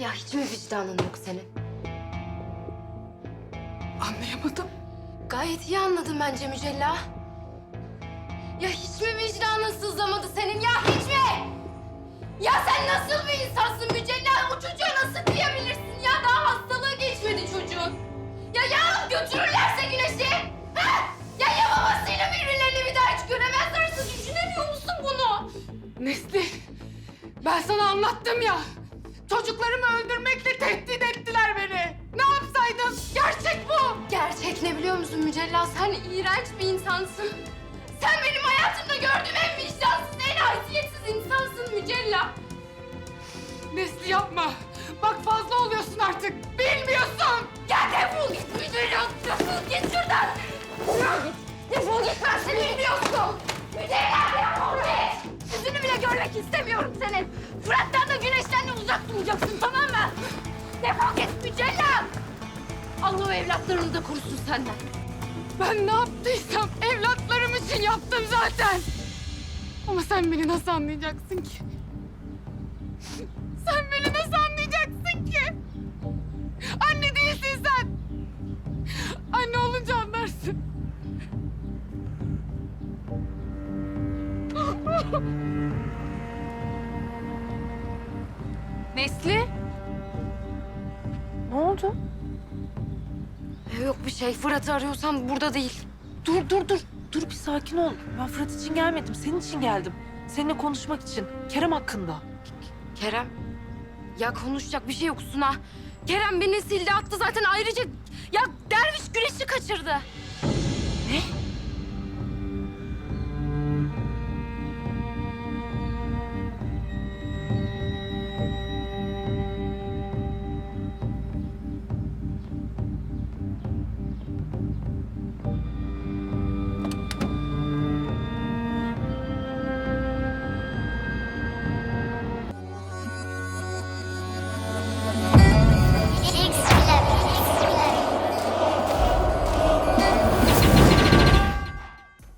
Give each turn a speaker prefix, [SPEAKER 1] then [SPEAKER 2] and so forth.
[SPEAKER 1] Ya hiç mi vicdanın yok senin?
[SPEAKER 2] Anlayamadım.
[SPEAKER 1] Gayet iyi anladım bence Mücella. Ya hiç mi vicdanın sızlamadı senin ya hiç mi? Ya sen nasıl bir insansın Mücella? O çocuğa nasıl kıyabilirsin ya? Daha hastalığı geçmedi çocuğun. Ya ya alıp götürürlerse güneşi? Ha? Ya ya babasıyla birbirlerini bir daha hiç göremezlerse düşünemiyor musun bunu?
[SPEAKER 2] Nesli, ben sana anlattım ya. Çocuklarımı öldürmekle tehdit ettiler beni. Ne yapsaydım? Gerçek bu.
[SPEAKER 1] Gerçek ne biliyor musun Mücella? Sen iğrenç bir insansın. Sen benim hayatımda gördüğüm en vicdansız, en haysiyetsiz insansın Mücella.
[SPEAKER 2] Nesli yapma. Bak fazla oluyorsun artık. Bilmiyorsun.
[SPEAKER 1] Ya defol git Mücella, defol git şuradan. Defol git, defol git ben seni bilmiyorsun. Mücella defol git. Yüzünü bile görmek istemiyorum senin. Fırat'tan da uzak duracaksın tamam mı? Defol git Mücella. Allah evlatlarını da korusun senden.
[SPEAKER 2] Ben ne yaptıysam evlatlarım için yaptım zaten. Ama sen beni nasıl anlayacaksın ki? Sen beni nasıl anlayacaksın ki? Anne değilsin sen. Anne olunca anlarsın.
[SPEAKER 3] Nesli? Ne oldu?
[SPEAKER 1] Yok bir şey. Fırat'ı arıyorsam burada değil.
[SPEAKER 3] Dur dur dur. Dur bir sakin ol. Ben Fırat için gelmedim. Senin için geldim. Seninle konuşmak için. Kerem hakkında.
[SPEAKER 1] Kerem. Ya konuşacak bir şey yok Suna. Kerem beni sildi attı zaten ayrıca... Ya derviş güneşi kaçırdı.